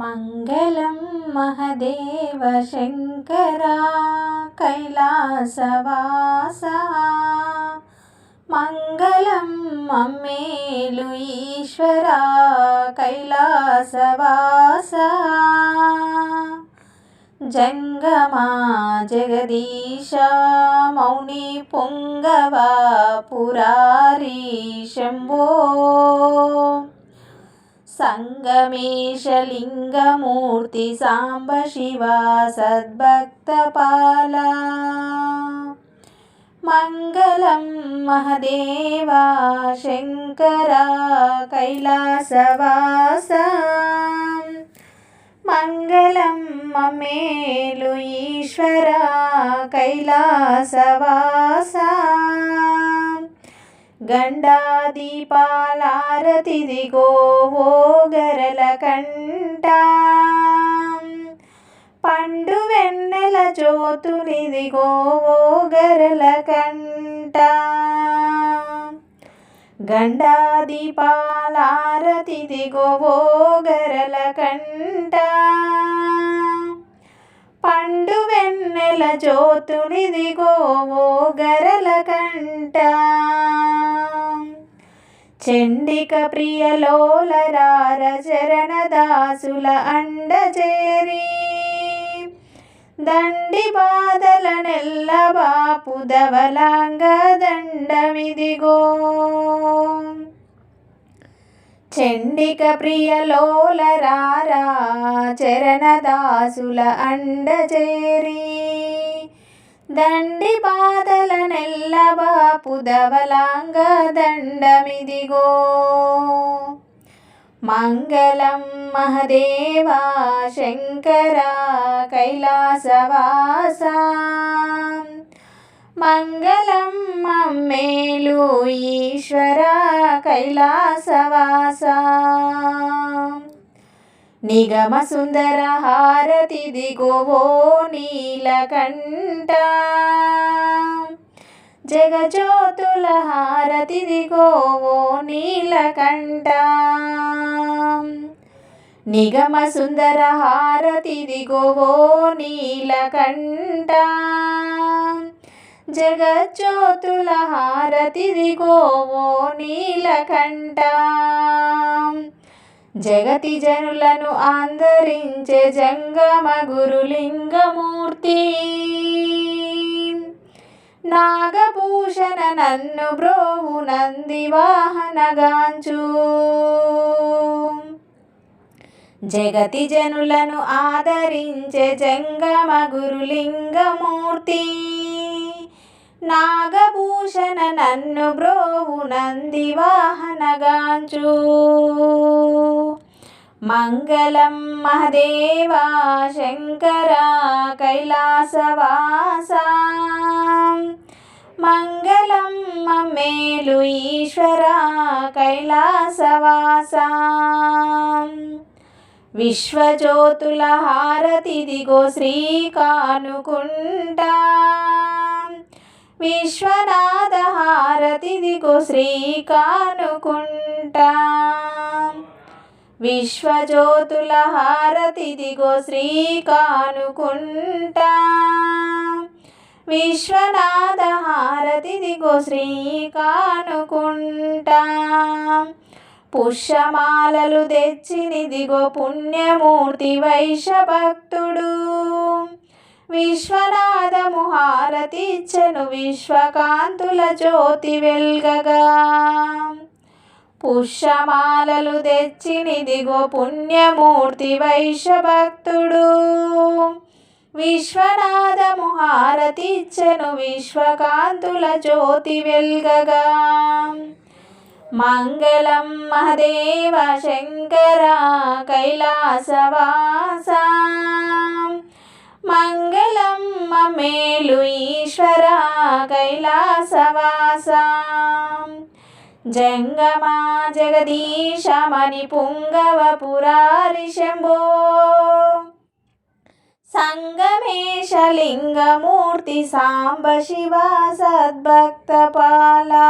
मङ्गलं महदेव शङ्करा कैलासवासा मङ्गलं मम्मेलु ईश्वरा कैलासवासा जङ्गमा जगदीशा मौनि पुङ्गवा पुरारी शम्भो सङ्गमेशलिङ्गमूर्ति साम्ब शिवा सद्भक्तपाला। मङ्गलं महदेवा शङ्करा कैलासवासा मङ्गलं ममेलु ईश्वरा कैलासवासा గండాదీపాలారతిదిగో ఓ గరల కంట పండు వెన్నెల జ్యోతులిదిగో ఓ గరల కంట గండాదీపాలారతిదిగో ఓ గరల కంట పండు వెన్నెల జ్యోతులిదిగో ఓ గరల కంట చండిక ప్రియలోలరార చరణదాసుల అండచేరి. దండి బాధల నెల్ల బాపు దవలాంగ దండమిదిగో. చండిక ప్రియలోలరారా చరణదాసుల అండచేరీ. దండి బాధల నెల్లబాపు దవలాంగ దండమిదిగో. మంగళం మహదేవా శంకర కైలాసవాస. మంగళం మమ్మేలు ఈశ్వర కైలాసవాస. నిగమ సుందర హారతి గోవో నీలకంఠ. జగజ్యోతుల హారతి గోవో నీలకంఠ. నిగమ సుందర హారతి గోవో నీలకంఠ. జగజ్యోతుల హారతి గోవో నీలకంఠ. జగతి జనులను ఆందరించే జంగమ గురులింగమూర్తి. నాగభూషణ నన్ను బ్రోవు నంది వాహనగాంచు. జగతి జనులను ఆదరించే జంగమ గురులింగమూర్తి. నాగభూషణ నన్ను బ్రోవు నంది వాహనగాంచు. మంగళం మహదేవా శంకర కైలాసవాసా మంగళం మమ్మేలు ఈశ్వర కైలాసవాస విశ్వజ్యోతుల హారతిదిగో శ్రీకానుకుంటా. విశ్వనాథ హారతిదిగో శ్రీకానుకుంట. విశ్వజ్యోతుల హారతిదిగో శ్రీకానుకుంట. విశ్వనాథ హారతిదిగో శ్రీకానుకుంట. పుష్యమాలలు తెచ్చినిదిగో పుణ్యమూర్తి వైశ భక్తుడు విశ్వనాథము హారతిచ్చను విశ్వకాంతుల జ్యోతి వెల్గగా. పుష్యమాలలు తెచ్చినిదిగో పుణ్యమూర్తి వైశ్యభక్తుడు విశ్వనాథము హారతిచ్చను విశ్వకాంతుల జ్యోతి వెల్గగా. మంగళం మహదేవ శంకర కైలాసవాసా. మంగళం మమేలు ఈశ్వర కైలాసవాస జంగమా జగదీశ మణి పుంగవ పురారిశంభో సంగమేశలింగమూర్తి సాంబ శివ సద్భక్తపాలా